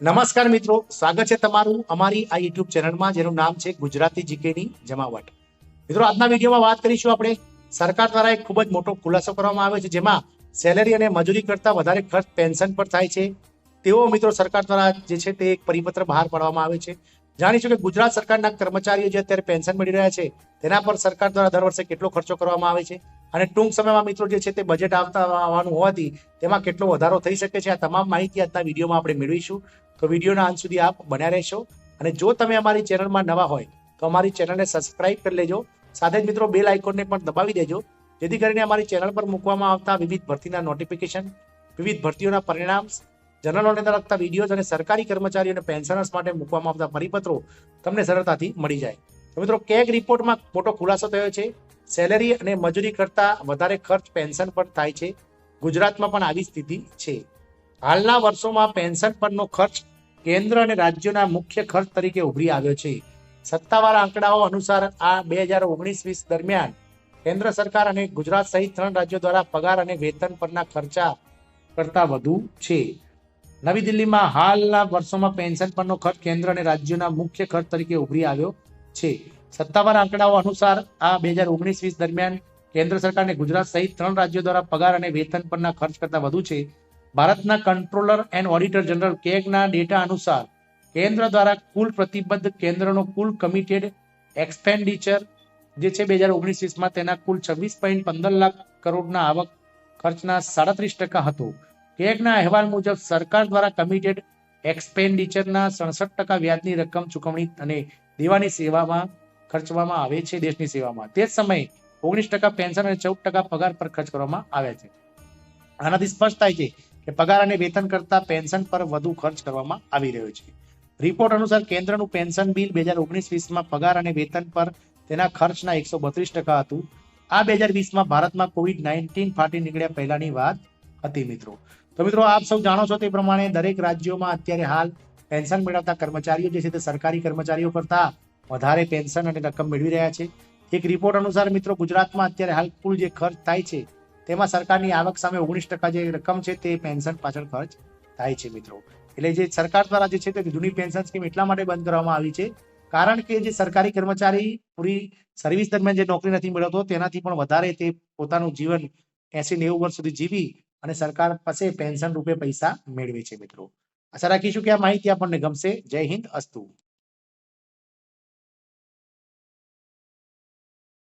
નમસ્કાર મિત્રો, સ્વાગત છે તમારું અમારી આ યુટ્યુબ ચેનલમાં, જેનું નામ છે ગુજરાતી જીકેની જમાવટ. મિત્રો, આજના વિડીયોમાં વાત કરીશું આપણે સરકાર દ્વારા એક ખૂબ જ મોટો ખુલાસો કરવામાં આવ્યો છે, જેમાં સેલેરી અને મજૂરી કરતા વધારે ખર્ચ પેન્શન પર થાય છે. તેવો મિત્રો સરકાર દ્વારા જે છે તે એક પરિપત્ર બહાર પાડવામાં આવે છે. જાણીશું કે ગુજરાત સરકારના કર્મચારીઓ જે અત્યારે પેન્શન મળી રહ્યા છે, તેના પર સરકાર દ્વારા દર વર્ષે કેટલો ખર્ચો કરવામાં આવે છે? અને ટૂંક સમયમાં મિત્રો જે છે તે બજેટ આવતા આવવાનું હોવાથી તેમાં કેટલો વધારો થઈ શકે છે? આ તમામ માહિતી આજના વિડીયોમાં આપણે મેળવીશું. તો વિડીયોના અંત સુધી આપ બન્યા રહેશો. અને જો તમે અમારી ચેનલમાં નવા હોય, તો અમારી ચેનલને સબસ્ક્રાઇબ કરી લેજો. સાથે જ મિત્રો બેલ આઇકોનને પણ દબાવી દેજો. જેથી કરીને અમારી ચેનલ પર મૂકવામાં આવતા વિવિધ ભરતીના નોટિફિકેશન વિવિધ ભરતીઓના પરિણામ જનરલોને લગતા વિડીયોઝ અને સરકારી કર્મચારીઓ અને પેન્શનર્સ માટે મૂકવામાં આવતા પરિપત્રો તમને સરળતાથી મળી જાય. તો મિત્રો, કેગ રિપોર્ટમાં મોટો ખુલાસો થયો છે. સેલેરી અને મજૂરી કરતા વધારે ખર્ચ પેન્શન પર થાય છે. ગુજરાતમાં પણ આવી સ્થિતિ છે. હાલના વર્ષોમાં પેન્શન પરનો ખર્ચ કેન્દ્ર અને રાજ્યોના મુખ્ય ખર્ચ તરીકે ઉભરી આવ્યો છે. સત્તાવાર આંકડાઓ અનુસાર આ બે હજાર ઓગણીસ વીસ દરમિયાન કેન્દ્ર સરકાર અને ગુજરાત સહિત ત્રણ રાજ્યો દ્વારા પગાર અને વેતન પરના ખર્ચા કરતા વધુ છે. નવી દિલ્હીમાં હાલના વર્ષોમાં પેન્શન પરનો ખર્ચ કેન્દ્ર અને રાજ્યોના મુખ્ય ખર્ચ તરીકે ઉભરી આવ્યો છે. સત્તાવાર આંકડાઓ અનુસાર આ બે હજાર ઓગણીસ વીસ દરમિયાન કેન્દ્ર સરકારને ગુજરાત સહિત ત્રણ રાજ્યો દ્વારા પગાર અને વેતન પરના ખર્ચ કરતા વધુ છે. ભારતના કંટ્રોલર એન્ડ ઓડિટર જનરલ કેગના ડેટા અનુસાર કેન્દ્ર દ્વારા કુલ પ્રતિબદ્ધ કેન્દ્રનો કુલ કમિટેડ એક્સપેન્ડિચર જે છે બે હજાર ઓગણીસ વીસમાં તેના કુલ છવ્વીસ પોઈન્ટ પંદર લાખ કરોડના આવક ખર્ચના સાડત્રીસ ટકા હતો. કેગના અહેવાલ મુજબ સરકાર દ્વારા કમિટેડ એક્સપેન્ડિચરના સડસઠ ટકા વ્યાજની રકમ ચૂકવણી અને દેવાની સેવામાં ખર્ચવામાં આવે છે દેશની સેવામાં. તે જ સમયે ઓગણીસ ટકા પેન્શન અને ચૌદ ટકા પગાર પર ખર્ચ કરવામાં આવ્યા છે. આનાથી સ્પષ્ટ થાય છે કે પગાર અને વેતન કરતા પેન્શન પર વધુ ખર્ચ કરવામાં આવી રહ્યો છે. રિપોર્ટ અનુસાર કેન્દ્રનું પેન્શન બિલ બે હજાર ઓગણીસ વીસમાં પગાર અને વેતન પર તેના ખર્ચના એકસો બત્રીસ ટકા હતું. આ બે હજાર વીસમાં ભારતમાં કોવિડ નાઇન્ટીન ફાટી નીકળ્યા પહેલાની વાત હતી મિત્રો. તો મિત્રો, આપ સૌ જાણો છો તે પ્રમાણે દરેક રાજ્યોમાં અત્યારે હાલ પેન્શન મેળવતા કર્મચારીઓ જે છે તે સરકારી કર્મચારીઓ કરતા વધારે પેન્શન અને રકમ મેળવી રહ્યા છે. એક રિપોર્ટ અનુસાર મિત્રો, ગુજરાતમાં અત્યારે હાલ કુલ જે ખર્ચ થાય છે તેમાં સરકારની આવક સામે ઓગણીસ ટકા જે રકમ છે તે પેન્શન પાછળ ખર્ચ થાય છે મિત્રો. એટલે જે સરકાર દ્વારા જે છે તે જૂની પેન્શન સ્કીમ એટલા માટે બંધ કરવામાં આવી છે કારણ કે જે સરકારી કર્મચારી પૂરી સર્વિસ દરમિયાન જે નોકરી નથી મેળવતો તેનાથી પણ વધારે તે પોતાનું જીવન એસી નેવું વર્ષ સુધી જીવી અને સરકાર પાસે પેન્શન રૂપે પૈસા મેળવે છે મિત્રો. આશા રાખીશું કે આ માહિતી આપણને ગમશે. જય હિન્દ, અસ્તુ.